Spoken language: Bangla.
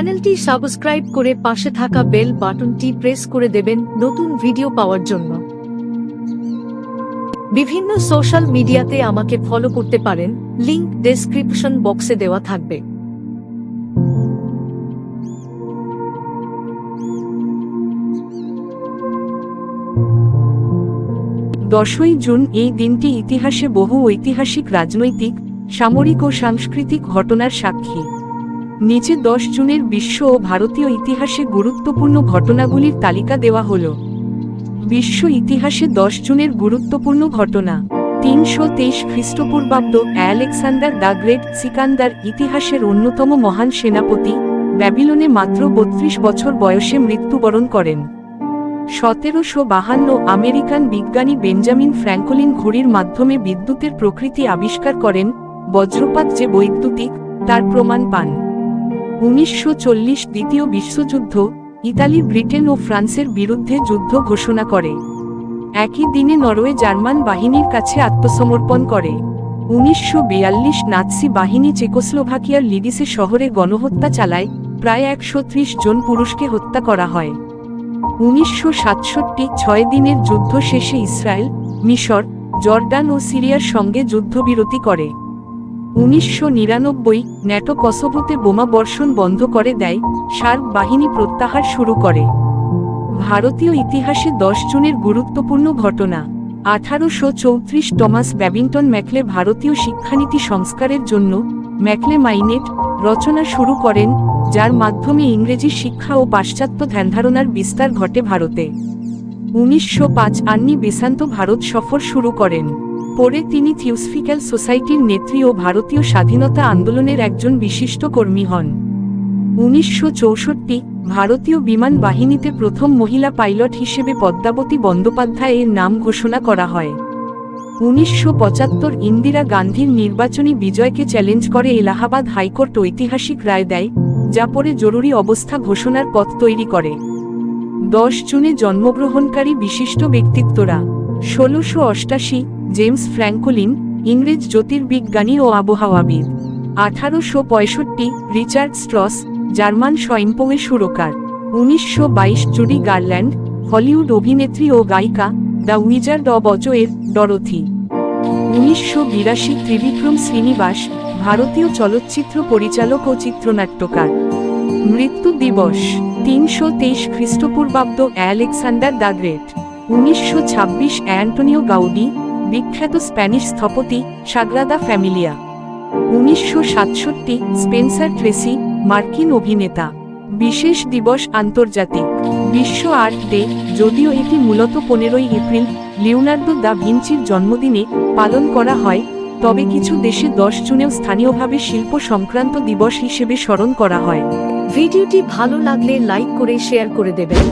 চ্যানেলটি সাবস্ক্রাইব করে পাশে থাকা বেল বাটনটি প্রেস করে দেবেন নতুন ভিডিও পাওয়ার জন্য। বিভিন্ন সোশ্যাল মিডিয়াতে আমাকে ফলো করতে পারেন, লিংক ডেসক্রিপশন বক্সে দেওয়া থাকবে। দশই জুন এই দিনটি ইতিহাসে বহু ঐতিহাসিক, রাজনৈতিক, সামরিক ও সাংস্কৃতিক ঘটনার সাক্ষী। নিচে দশ জুনের বিশ্ব ও ভারতীয় ইতিহাসে গুরুত্বপূর্ণ ঘটনাগুলির তালিকা দেওয়া হল। বিশ্ব ইতিহাসে দশ জুনের গুরুত্বপূর্ণ ঘটনা। তিনশো তেইশ খ্রিস্টপূর্বাব্দ অ্যালেকসান্ডার দ্য গ্রেট সিকান্দার ইতিহাসের অন্যতম মহান সেনাপতি ব্যাবিলনে মাত্র বত্রিশ বছর বয়সে মৃত্যুবরণ করেন। সতেরোশো বাহান্ন আমেরিকান বিজ্ঞানী বেঞ্জামিন ফ্র্যাঙ্কলিন ঘড়ির মাধ্যমে বিদ্যুতের প্রকৃতি আবিষ্কার করেন বজ্রপাত যে বৈদ্যুতিক, তার প্রমাণ পান। উনিশশো চল্লিশ দ্বিতীয় বিশ্বযুদ্ধ ইতালি, ব্রিটেন ও ফ্রান্সের বিরুদ্ধে যুদ্ধ ঘোষণা করে। একই দিনে নরওয়ে জার্মান বাহিনীর কাছে আত্মসমর্পণ করে। উনিশশো বিয়াল্লিশ নাৎসি বাহিনী চেকোস্লোভাকিয়ার লিডিসে শহরে গণহত্যা চালায়, প্রায় একশো ত্রিশ জন পুরুষকে হত্যা করা হয়। উনিশশো সাতষট্টি ছয় দিনের যুদ্ধ শেষে ইসরায়েল, মিশর, জর্ডান ও সিরিয়ার সঙ্গে যুদ্ধবিরতি করে। উনিশশো নিরানব্বই ন্যাটো কসোভোতে বোমা বর্ষণ বন্ধ করে দেয়, সার্ক বাহিনী প্রত্যাহার শুরু করে। ভারতীয় ইতিহাসে দশ জুনের গুরুত্বপূর্ণ ঘটনা। আঠারোশো চৌত্রিশ টমাস ব্যাবিংটন ম্যাকলে ভারতীয় শিক্ষানীতি সংস্কারের জন্য ম্যাকলে মাইনেট রচনা শুরু করেন, যার মাধ্যমে ইংরেজি শিক্ষা ও পাশ্চাত্য ধ্যানধারণার বিস্তার ঘটে ভারতে। উনিশশো পাঁচ আন্নি বেসান্ত ভারত সফর শুরু করেন। পরে তিনি থিওসফিক্যাল সোসাইটির নেত্রী ও ভারতীয় স্বাধীনতা আন্দোলনের একজন বিশিষ্ট কর্মী হন। উনিশশো চৌষট্টি ভারতীয় বিমান বাহিনীতে প্রথম মহিলা পাইলট হিসেবে পদ্মাবতী বন্দ্যোপাধ্যায় এর নাম ঘোষণা করা হয়। উনিশশো পঁচাত্তর ইন্দিরা গান্ধীর নির্বাচনী বিজয়কে চ্যালেঞ্জ করে এলাহাবাদ হাইকোর্ট ঐতিহাসিক রায় দেয়, যা পরে জরুরি অবস্থা ঘোষণার পথ তৈরি করে। দশ জুনে জন্মগ্রহণকারী বিশিষ্ট ব্যক্তিত্বরা ষোলোশো অষ্টাশি, জেমস ফ্র্যাঙ্কলিন, ইংরেজ জ্যোতির্বিজ্ঞানী ও আবহাওয়াবিদ। আঠারোশো পঁয়ষট্টি, রিচার্ড স্ট্রস, জার্মান স্বয়ংপোয়ে সুরকার। উনিশশো বাইশ, জুডি গার্ল্যান্ড, হলিউড অভিনেত্রী ও গায়িকা, দ্য উইজার্ড অব অজয়ের ডরথি। উনিশশো বিরাশি, ত্রিবিক্রম শ্রীনিবাস, ভারতীয় চলচ্চিত্র পরিচালক ও চিত্রনাট্যকার। মৃত্যু দিবস, তিনশো তেইশ খ্রিস্টপূর্বাব্দ, অ্যালেকসান্ডার দ্য গ্রেট। উনিশশো ছাব্বিশ অ্যান্টনিও গাউডি, বিখ্যাত স্প্যানিশ স্থপতি সাগ্রাদা ফ্যামিলিয়া। উনিশশো সাতষট্টি স্পেন্সার ট্রেসি মার্কিন অভিনেতা। বিশেষ দিবস আন্তর্জাতিক। বিশ্ব আর্ট ডে, যদিও এটি মূলত পনেরোই এপ্রিল, লিওনার্দো দা ভিঞ্চির জন্মদিনে পালন করা হয়, তবে কিছু দেশে দশ জুনেও স্থানীয়ভাবে শিল্প সংক্রান্ত দিবস হিসেবে স্মরণ করা হয়। ভিডিওটি ভালো লাগলে লাইক করে শেয়ার করে দেবেন।